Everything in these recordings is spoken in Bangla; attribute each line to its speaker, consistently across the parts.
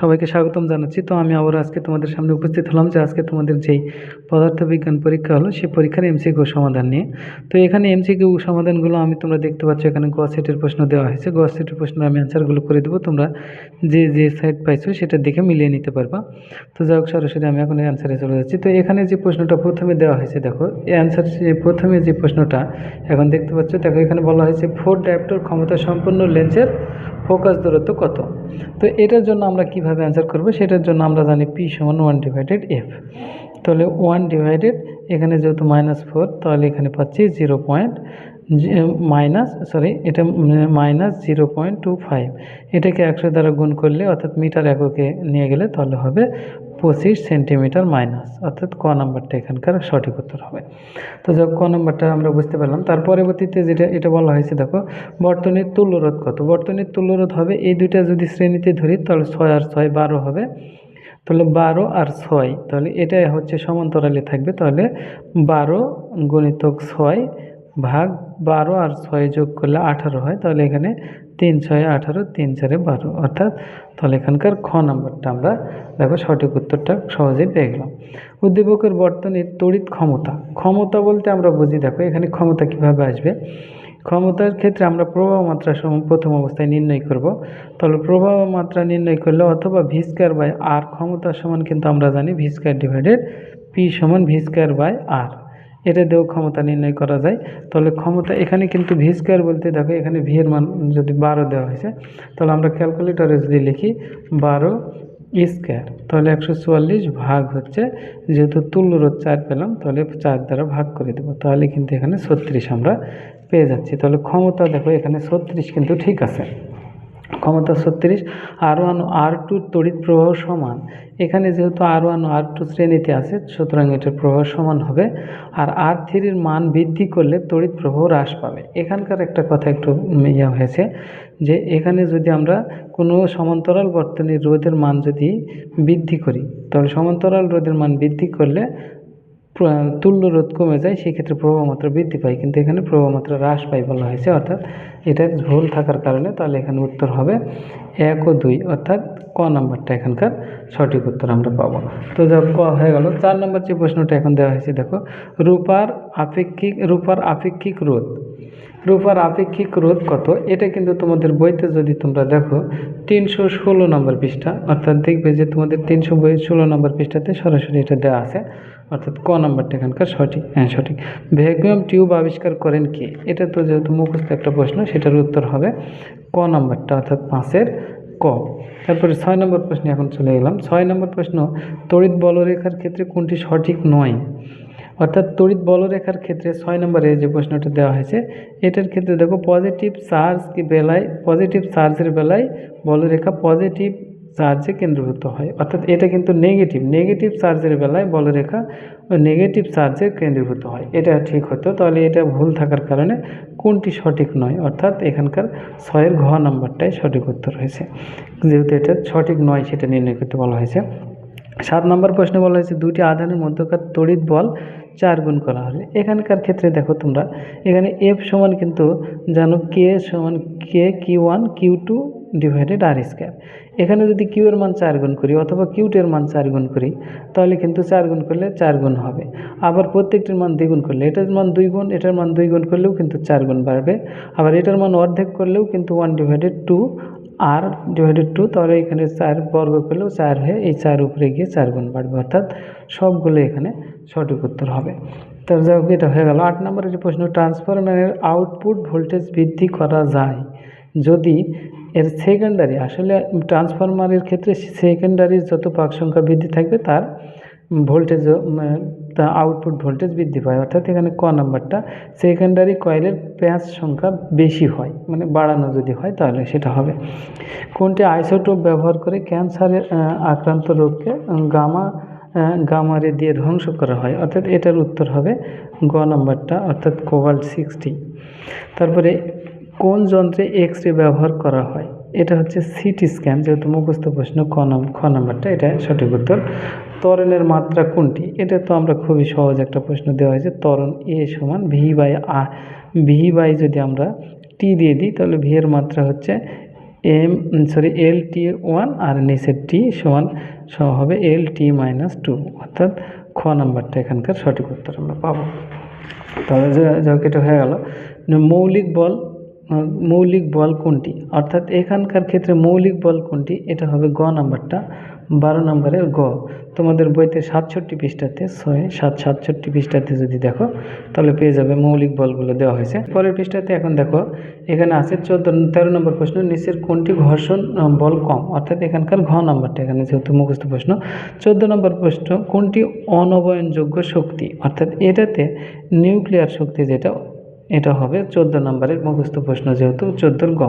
Speaker 1: সবাইকে স্বাগতম জানাচ্ছি। তো আমি আবার আজকে তোমাদের সামনে উপস্থিত হলাম যে আজকে তোমাদের যেই পদার্থবিজ্ঞান পরীক্ষা হলো সেই পরীক্ষার এমসিকিউ সমাধান নিয়ে। তো এখানে এমসিকিউ সমাধানগুলো আমি তোমরা দেখতে পাচ্ছ, এখানে গ সেটের প্রশ্ন দেওয়া হয়েছে। গ সেটের প্রশ্ন আমি অ্যান্সারগুলো করে দেবো, তোমরা যে যে সাইট পাইছো সেটা দেখে মিলিয়ে নিতে পারবা। তো যাই হোক, সরাসরি আমি এখন অ্যান্সারে চলে যাচ্ছি। তো এখানে যে প্রশ্নটা প্রথমে দেওয়া হয়েছে, দেখো, এই অ্যান্সার প্রথমে যে প্রশ্নটা, এখন দেখতে পাচ্ছ, দেখো এখানে বলা হয়েছে ফোর ডায়াপ্টর ক্ষমতা সম্পন্ন লেন্সের ফোকাস দূরত্ব কত? তো এটার জন্য আমরা কীভাবে অ্যান্সার করব? সেটার জন্য আমরা জানি পি সমান ওয়ান ডিভাইডেড এফ তাহলে ওয়ান ডিভাইডেড এখানে যেহেতু মাইনাস ফোর তাহলে এখানে পাচ্ছি জিরো পয়েন্ট মাইনাস, সরি, এটা minus zero point two five. এটাকে একশো দ্বারা গুণ করলে, অর্থাৎ মিটার এককে নিয়ে গেলে তাহলে হবে পঁচিশ সেন্টিমিটার মাইনাস। অর্থাৎ ক নাম্বারটা এখানকার সঠিক উত্তর হবে। তো যাক, ক নাম্বারটা আমরা বুঝতে পারলাম। তার পরবর্তীতে যেটা, এটা বলা হয়েছে, দেখো, বর্তনীর তুল্যরোধ কত? বর্তনীর তুল্যরোধ হবে, এই দুইটা যদি শ্রেণীতে ধরি, তাহলে ছয় আর ছয় বারো হবে। তাহলে বারো আর ছয়, তাহলে এটা হচ্ছে সমান্তরালে থাকবে, তাহলে বারো গণিতক ছয় ভাগ বারো আর ছয় যোগ করলে আঠারো হয়, তাহলে এখানে তিন ছয় আঠারো, তিন চারে বারো। অর্থাৎ তাহলে এখানকার খ নাম্বারটা আমরা দেখো সঠিক উত্তরটা সহজেই পেয়ে গেলাম। উদ্দীপকের বর্তনীর তড়িৎ ক্ষমতা। ক্ষমতা বলতে আমরা বুঝি, দেখো এখানে ক্ষমতা কীভাবে আসবে? ক্ষমতার ক্ষেত্রে আমরা প্রবাহ মাত্রা প্রথম অবস্থায় নির্ণয় করব। তাহলে প্রবাহ মাত্রা নির্ণয় করলে অথবা ভি স্কোয়ার বাই আর ক্ষমতা সমান কিন্তু আমরা জানি ভি স্কোয়ার ডিভাইডেড পি সমান ভি স্কোয়ার বাই আর। এটা দিয়েও ক্ষমতা নির্ণয় করা যায়। তাহলে ক্ষমতা এখানে কিন্তু ভি স্কোয়ার বলতে দেখো এখানে ভি এর মান যদি বারো দেওয়া হয়েছে, তাহলে আমরা ক্যালকুলেটরে যদি লিখি বারো স্কোয়ার তাহলে একশো চুয়াল্লিশ ভাগ হচ্ছে যেহেতু তুল্যরোধ চার পেলাম, তাহলে চার দ্বারা ভাগ করে দেবো। তাহলে কিন্তু এখানে ছত্রিশ আমরা পেয়ে যাচ্ছি। তাহলে ক্ষমতা দেখো এখানে ছত্রিশ কিন্তু ঠিক আছে। ক্ষমতা ছত্রিশ আর ওয়ান আর টু তড়িৎ প্রবাহ সমান। এখানে যেহেতু আর ওয়ান আর টু শ্রেণীতে আছে, সুতরাং এটার প্রবাহ সমান হবে। আর আর থ্রির মান বৃদ্ধি করলে তড়িৎ প্রবাহ হ্রাস পাবে। এখানকার একটা কথা একটু ইয়ে হয়েছে, যে এখানে যদি আমরা কোনো সমান্তরাল বর্তনীর রোধের মান যদি বৃদ্ধি করি, তাহলে সমান্তরাল রোধের মান বৃদ্ধি করলে তুল্য রোধ কমে যায়, সেক্ষেত্রে প্রবাহ মাত্রা বৃদ্ধি পায়। কিন্তু এখানে প্রবাহ মাত্রা হ্রাস পায় বলা হয়েছে, অর্থাৎ এটা ভুল থাকার কারণে তাহলে এখানে উত্তর হবে এক ও দুই, অর্থাৎ ক নাম্বারটা এখানকার সঠিক উত্তর আমরা পাবো। তো যা ক হয়ে গেল। চার নম্বর যে প্রশ্নটা এখন দেওয়া হয়েছে, দেখো, রূপার আপেক্ষিক রূপার আপেক্ষিক রোধ। রূপার আপেক্ষিক রোধ কত? এটা কিন্তু তোমাদের বইতে যদি তোমরা দেখো, তিনশো ষোলো নম্বর পৃষ্ঠা, অর্থাৎ দেখবে যে তোমাদের তিনশো বই ষোলো নম্বর পৃষ্ঠাতে সরাসরি এটা দেওয়া আছে। অর্থাৎ ক নাম্বারটা এখানকার সঠিক হ্যাঁ সঠিক। ভ্যাকুয়াম টিউব আবিষ্কার করেন কে? এটা তো যেহেতু মুখস্থ একটা প্রশ্ন, সেটার উত্তর হবে ক নাম্বারটা, অর্থাৎ পাঁচের ক। তারপরে ছয় নম্বর প্রশ্নে এখন চলে গেলাম ছয় নম্বর প্রশ্ন, তড়িৎ বলরেখার ক্ষেত্রে কোনটি সঠিক নয়? অর্থাৎ তড়িৎ বলরেখার ক্ষেত্রে ছয় নম্বরে যে প্রশ্নটা দেওয়া হয়েছে, এটার ক্ষেত্রে দেখো পজিটিভ চার্জ কি বেলায় পজিটিভ চার্জের বেলায় বলরেখা পজিটিভ চার্জে কেন্দ্রীভূত হয়। অর্থাৎ এটা কিন্তু নেগেটিভ নেগেটিভ চার্জের বেলায় বলরেখা ওই নেগেটিভ চার্জে কেন্দ্রীভূত হয়। এটা ঠিক হতো। তাহলে এটা ভুল থাকার কারণে কোনটি সঠিক নয়? অর্থাৎ এখানকার ছয়ের ঘ নাম্বারটাই সঠিক উত্তর হয়েছে। যেহেতু এটা সঠিক নয়, সেটা নির্ণয় করতে বলা হয়েছে। সাত নম্বর প্রশ্নে বলা হয়েছে দুটি আধানের মধ্যকার তড়িৎ বল চার গুণ করা হলে। এখানকার ক্ষেত্রে দেখো তোমরা, এখানে এফ সমান কিন্তু জানো কে সমান K Q one Q two divided R square এখানে যদি কিউ এর মান চার গুণ করি অথবা কিউটের মান চার গুণ করি, তাহলে কিন্তু চার গুণ করলে চার গুণ হবে। আবার প্রত্যেকটির মান দ্বিগুণ করলে, এটার মান দুই গুণ, এটার মান দুই গুণ করলেও কিন্তু চার গুণ বাড়বে। আবার এটার মান অর্ধেক করলেও কিন্তু one divided two R divided two তাহলে এখানে চার বর্গ করলেও চার হয়ে এই চার উপরে গিয়ে চার গুণ বাড়বে। অর্থাৎ সবগুলো এখানে সঠিক উত্তর হবে। তার যাই হোক, এটা হয়ে গেল। আট নম্বরের যে প্রশ্ন, ট্রান্সফরমারের আউটপুট ভোল্টেজ বৃদ্ধি করা যায়? যদি এর সেকেন্ডারি আসলে ট্রান্সফরমারের ক্ষেত্রে সেকেন্ডারির যত পাক সংখ্যা বৃদ্ধি থাকবে, তার ভোল্টেজ তা আউটপুট ভোল্টেজ বৃদ্ধি পায়। অর্থাৎ এখানে ক নাম্বারটা সেকেন্ডারি কয়েলের প্যাঁচ সংখ্যা বেশি হয় মানে বাড়ানো যদি হয়, তাহলে সেটা হবে। কোনটি আইসোটোপ ব্যবহার করে ক্যান্সারের আক্রান্ত রোগকে গামা গামারে দিয়ে ধ্বংস করা হয়, অর্থাৎ এটার উত্তর হবে গ নাম্বারটা, অর্থাৎ কোবাল্ট সিক্সটি। তারপরে কোন যন্ত্রে এক্স রে ব্যবহার করা হয়? এটা হচ্ছে সিটি স্ক্যান, যেহেতু মুখস্থ প্রশ্ন ক নাম, খ নাম্বারটা, এটা সঠিক উত্তর। ত্বরণের মাত্রা কোনটি? এটা তো আমরা খুবই সহজ একটা প্রশ্ন দেওয়া হয়েছে, ত্বরণ এ সমান ভি বাই আ ভি বাই যদি আমরা টি দিয়ে দিই, তাহলে ভি এর মাত্রা হচ্ছে M sorry L T one আর নিচের টি সমান সমান হবে এল টি মাইনাস টু অর্থাৎ খ নাম্বারটা এখানকার সঠিক উত্তর আমরা পাবো। তাহলে যাক এটা হয়ে গেল। মৌলিক বল মৌলিক বল কোনটি? অর্থাৎ এখানকার ক্ষেত্রে মৌলিক বল কোনটি? এটা হবে গ নাম্বারটা। বারো নম্বরের গ। তোমাদের বইতে সাতষট্টি পৃষ্ঠাতে, ছয়, সাত, সাতষট্টি পৃষ্ঠাতে যদি দেখো, তাহলে পেয়ে যাবে মৌলিক বলগুলো দেওয়া হয়েছে। পরের পৃষ্ঠাতে এখন দেখো, এখানে আছে চোদ্দ, তেরো নম্বর প্রশ্ন, নিচের কোনটি ঘর্ষণ বল কম? অর্থাৎ এখানকার ঘ নাম্বারটা, এখানে যেহেতু মুখস্থ প্রশ্ন। চোদ্দ নম্বর প্রশ্ন, কোনটি অনবয়নযোগ্য শক্তি? অর্থাৎ এটাতে নিউক্লিয়ার শক্তি যেটা এটা হবে চোদ্দ নম্বরের মুখস্থ প্রশ্ন যেহেতু চোদ্দোর গ।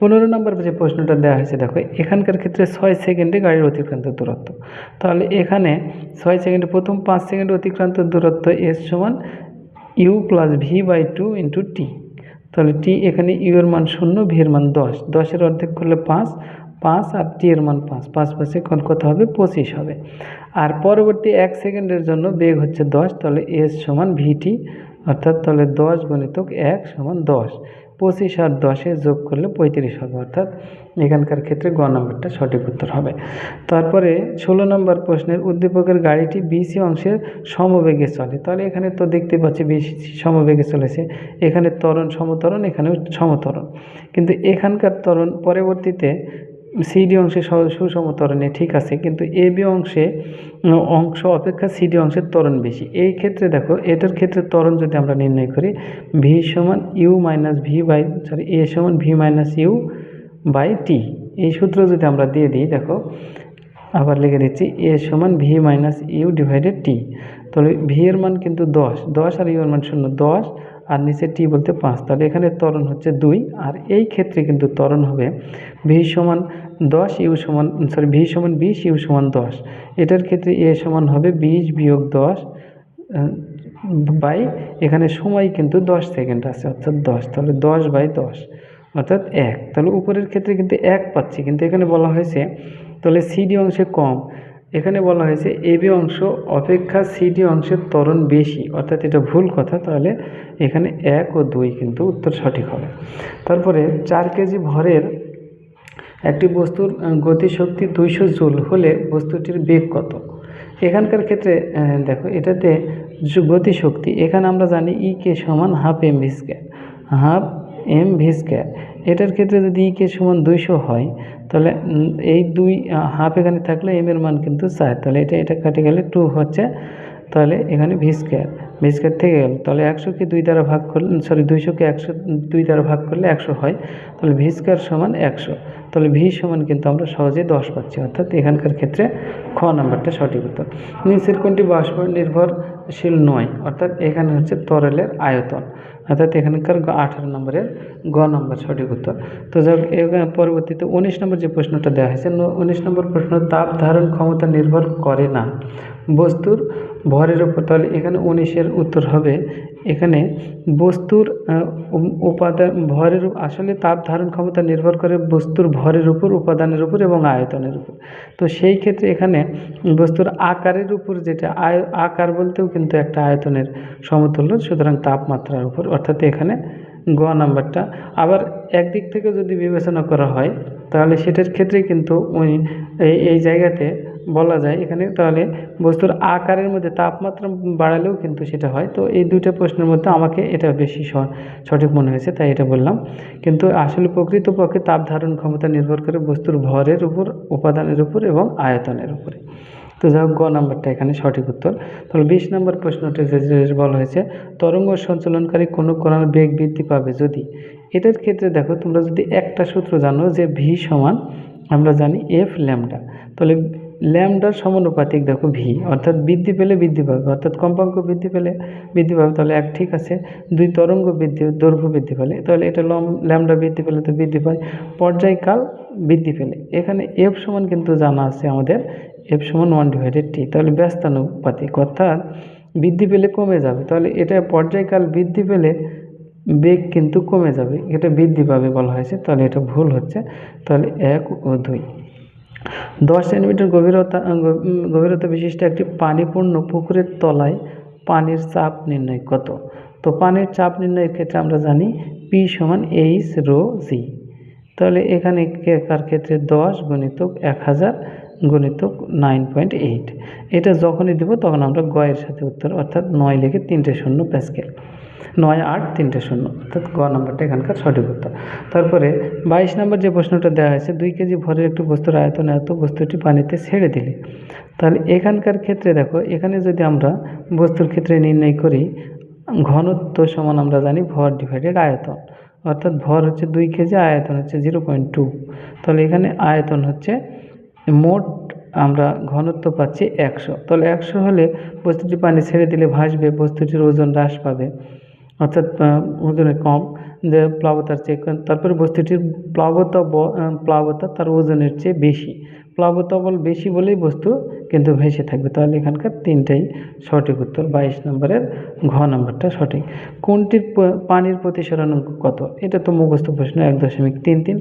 Speaker 1: পনেরো নম্বর যে প্রশ্নটা দেওয়া হয়েছে, দেখো, এখানকার ক্ষেত্রে ছয় সেকেন্ডে গাড়ির অতিক্রান্ত দূরত্ব। তাহলে এখানে ছয় সেকেন্ডে, প্রথম পাঁচ সেকেন্ড অতিক্রান্ত দূরত্ব এস সমান u plus v by two into t. তাহলে টি এখানে ইউ এর মান শূন্য, ভি এর মান দশ। দশের অর্ধেক করলে পাঁচ পাঁচ আর টি এর মান পাঁচ। পাঁচ পাঁচে কোন কত হবে? পঁচিশ হবে। আর পরবর্তী এক সেকেন্ডের জন্য বেগ হচ্ছে দশ, তাহলে এস সমান ভিটি অর্থাৎ তাহলে দশ গণিতক এক সমান দশ। পঁচিশ আর দশে যোগ করলে পঁয়ত্রিশ হবে। অর্থাৎ এখানকার ক্ষেত্রে গ নম্বরটা সঠিক উত্তর হবে। তারপরে ষোলো নম্বর প্রশ্নের উদ্দীপকের গাড়িটি বিসি অংশের সমবেগে চলে। তাহলে এখানে তো দেখতে পাচ্ছি বিসি সমবেগে চলেছে। এখানে ত্বরণ সমতরণ, এখানেও সমতরণ। কিন্তু এখানকার ত্বরণ পরবর্তীতে সিডি অংশে সুষম ত্বরণে ঠিক আছে, কিন্তু এ বি অংশে অংশ অপেক্ষা সিডি অংশের ত্বরণ বেশি। এই ক্ষেত্রে দেখো, এটার ক্ষেত্রে ত্বরণ যদি আমরা নির্ণয় করি ভি সমান u minus v by sorry a সমান v minus u by t এই সূত্র যদি আমরা দিয়ে দিই, দেখো আবার লিখে দিচ্ছি এ সমান v minus u divided t. তাহলে ভি এর মান কিন্তু দশ দশ আর ইউ এর মান শূন্য, দশ আর নিচে টি বলতে পাঁচ। তাহলে এখানে ত্বরণ হচ্ছে দুই, আর এই ক্ষেত্রে কিন্তু ত্বরণ হবে ভি সমান দশ, ইউ সমান সরি ভি সমান বিশ, ইউ সমান দশ। এটার ক্ষেত্রে এ সমান হবে বিশ বিয়োগ দশ বাই, এখানে সময় কিন্তু দশ সেকেন্ড আছে, অর্থাৎ দশ, তাহলে দশ বাই দশ, অর্থাৎ এক। তাহলে উপরের ক্ষেত্রে কিন্তু এক পাচ্ছি, কিন্তু এখানে বলা হয়েছে তাহলে সিডি অংশে কম। এখানে বলা হয়েছে এবি অংশ অপেক্ষা সিডি অংশের ত্বরণ বেশি, অর্থাৎ এটা ভুল কথা, তাহলে এখানে এক ও দুই কিন্তু উত্তর সঠিক হবে। তারপরে চার কেজি ভরের একটি বস্তুর গতিশক্তি দুইশো জুল হলে বস্তুটির বেগ কত? এখানকার ক্ষেত্রে দেখো, এটাতে গতিশক্তি, এখানে আমরা জানি ই কে সমান half m v square half m v square এটার ক্ষেত্রে যদি ইকে কে সমান দুইশো হয়, তাহলে এই দুই হাফ এখানে থাকলে এম এর মান কিন্তু চার, তাহলে এটা এটা কাটে গেলে টু হচ্ছে, তাহলে এখানে ভি স্কোয়ার স্কোয়ার থেকে গেল। তাহলে একশোকে দুই দ্বারা ভাগ করলে সরি দুইশোকে একশো দুই দ্বারা ভাগ করলে একশো হয়। তাহলে ভি স্কোয়ার সমান একশো। তাহলে ভি সমান কিন্তু আমরা সহজেই দশ পাচ্ছি। অর্থাৎ এখানকার ক্ষেত্রে খ নাম্বারটা সঠিক উত্তর। নিচের কোনটি বাষ্প নির্ভরশীল নয়? অর্থাৎ এখানে হচ্ছে তরলের আয়তন। অর্থাৎ এখানকার আঠারো নম্বরের গ নম্বর সঠিক উত্তর। তো এখানে পরবর্তীতে উনিশ নম্বর যে প্রশ্নটা দেওয়া হয়েছে উনিশ নম্বর প্রশ্ন, তাপ ধারণ ক্ষমতা নির্ভর করে না। বস্তুর ভরের উপর, তাহলে এখানে উনিশের উত্তর হবে। এখানে বস্তুর উপাদান ভরের আসলে তাপ ধারণ ক্ষমতা নির্ভর করে বস্তুর ভরের উপর, উপাদানের উপর এবং আয়তনের উপর। তো সেই ক্ষেত্রে এখানে বস্তুর আকারের উপর যেটা, আয়, আকার বলতেও কিন্তু একটা আয়তনের সমতুল্য, সুতরাং তাপমাত্রার উপর, অর্থাৎ এখানে গ নাম্বারটা। আবার একদিক থেকে যদি বিবেচনা করা হয়, তাহলে সেটার ক্ষেত্রে কিন্তু ওই, এই এই জায়গাতে বলা যায়। এখানে তাহলে বস্তুর আকারের মধ্যে তাপমাত্রা বাড়ালেও কিন্তু সেটা হয়। তো এই দুইটা প্রশ্নের মধ্যে আমাকে এটা বেশি সঠিক মনে হয়েছে, তাই এটা বললাম। কিন্তু আসলে প্রকৃতপক্ষে তাপ ধারণ ক্ষমতা নির্ভর করে বস্তুর ভরের উপর, উপাদানের উপর এবং আয়তনের উপরে। তো যাই হোক, গ নাম্বারটা এখানে সঠিক উত্তর। তাহলে বিশ নম্বর প্রশ্নটা বলা হয়েছে, তরঙ্গ সঞ্চালনকারী কোনো কণার বেগ বৃদ্ধি পাবে যদি? এটার ক্ষেত্রে দেখো, তোমরা যদি একটা সূত্র জানো যে ভি সমান, আমরা জানি এফ ল্যামডা। তাহলে ল্যামডার সমানুপাতিক দেখো ভি অর্থাৎ বৃদ্ধি পেলে বৃদ্ধি পাবে, অর্থাৎ কম্পাঙ্ক বৃদ্ধি পেলে বৃদ্ধি পাবে, তাহলে এক ঠিক আছে। দুই তরঙ্গ বৃদ্ধি, দৈর্ঘ্য বৃদ্ধি পেলে, তাহলে এটা লম ল্যামডা বৃদ্ধি পেলে তো বৃদ্ধি পায়। পর্যায়কাল বৃদ্ধি পেলে, এখানে এফ সমান কিন্তু জানা আছে আমাদের এফ সমান ওয়ান ডিভাইডেড টি তাহলে ব্যস্তানুপাতিক, অর্থাৎ বৃদ্ধি পেলে কমে যাবে, তাহলে এটা পর্যায়কাল বৃদ্ধি পেলে বেগ কিন্তু কমে যাবে, এটা বৃদ্ধি পাবে বলা হয়েছে, তাহলে এটা ভুল হচ্ছে, তাহলে এক ও দুই। দশ সেন্টিমিটার গভীরতা গভীরতা বিশিষ্ট একটি পানিপূর্ণ পুকুরের তলায় পানির চাপ নির্ণয় কত? তো পানির চাপ নির্ণয়ের ক্ষেত্রে আমরা জানি পি সমান এইচ রো জি তাহলে এখানে কার ক্ষেত্রে? দশ গণিতক এক হাজার গণিতক নাইন পয়েন্ট এইট এটা যখনই দেবো তখন আমরা গয়ের সাথে উত্তর, অর্থাৎ নয় লিখে তিনটে শূন্য প্যাসকেল নয় আট তিনটে শূন্য। অর্থাৎ গ নম্বরটা এখানকার সঠিক উত্তর। তারপরে বাইশ নম্বর যে প্রশ্নটা দেওয়া হয়েছে, দুই কেজি ভরের একটি বস্তুর আয়তন এত বস্তুটি পানিতে ছেড়ে দিলে। তাহলে এখানকার ক্ষেত্রে দেখো, এখানে যদি আমরা বস্তুর ক্ষেত্রে নির্ণয় করি, ঘনত্ব সমান আমরা জানি ভর ডিভাইডেড আয়তন। অর্থাৎ ভর হচ্ছে দুই কেজি, আয়তন হচ্ছে জিরো পয়েন্ট টু তাহলে এখানে আয়তন হচ্ছে মোট আমরা ঘনত্ব পাচ্ছি একশো। তাহলে একশো হলে বস্তুটি পানি ছেড়ে দিলে ভাসবে, বস্তুটির ওজন হ্রাস পাবে। অর্থাৎ ওজনে কম, যে প্লাবতার চেয়ে। তারপরে বস্তুটির প্লাবতা প্লাবতা তার ওজনের চেয়ে বেশি। প্লাবতা বল বেশি বলেই বস্তু কিন্তু ভেসে থাকবে। তাহলে এখানকার তিনটাই সঠিক উত্তর, বাইশ নম্বরের ঘ নম্বরটা সঠিক। কোনটির পানির প্রতিসরণাঙ্ক কত? এটা তো মুখস্থ প্রশ্ন, এক দশমিক তিন তিন।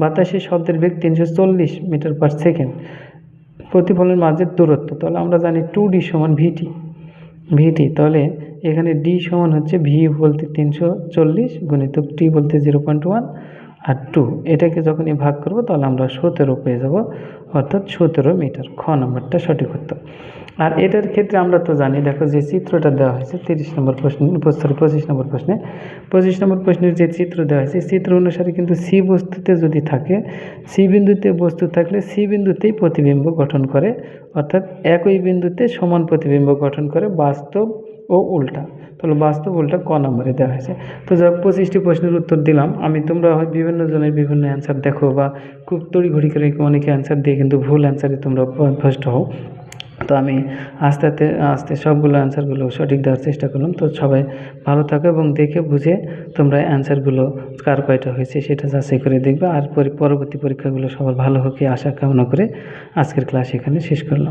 Speaker 1: বাতাসে শব্দের বেগ তিনশো চল্লিশ মিটার পার সেকেন্ড। প্রতিফলনের মাঝের দূরত্ব, তাহলে আমরা জানি টু ডি সমান ভিটি ভিটি, তাহলে এখানে ডি সমান হচ্ছে ভি বলতে তিনশো চল্লিশ গুণিত টি বলতে জিরো পয়েন্ট ওয়ান আর টু। এটাকে যখনই ভাগ করব, তাহলে আমরা সতেরো পেয়ে যাব, অর্থাৎ সতেরো মিটার। খ নম্বরটা সঠিক উত্তর। আর এটার ক্ষেত্রে আমরা তো জানি, দেখো যে চিত্রটা দেওয়া হয়েছে তিরিশ নম্বর প্রশ্ন সরি পঁচিশ নম্বর প্রশ্নে। পঁচিশ নম্বর প্রশ্নের যে চিত্র দেওয়া হয়েছে চিত্র অনুসারে কিন্তু সি বস্তুতে যদি থাকে, সি বিন্দুতে বস্তু থাকলে সি বিন্দুতেই প্রতিবিম্ব গঠন করে, অর্থাৎ একই বিন্দুতে সমান প্রতিবিম্ব গঠন করে বাস্তব ও উল্টা। তাহলে বাস্তব উল্টা ক নম্বরে দেওয়া হয়েছে। তো যাক, পঁচিশটি প্রশ্নের উত্তর দিলাম। আমি তোমরা হয় বিভিন্ন জনের বিভিন্ন অ্যান্সার দেখো বা খুব তড়িঘড়ি করে অনেকে অ্যান্সার দিয়ে কিন্তু ভুল অ্যান্সারে তোমরা ফার্স্ট হও। তো আমি আস্তে আস্তে আস্তে সবগুলো অ্যান্সারগুলো সঠিক দেওয়ার চেষ্টা করলাম। তো সবাই ভালো থাকো এবং দেখে বুঝে তোমরা অ্যান্সারগুলো কার কয়টা হয়েছে সেটা যাচাই করে দেখবে। আর পরে- পরবর্তী পরীক্ষাগুলো সবার ভালো হোক আশা কামনা করে আজকের ক্লাস এখানে শেষ করলাম।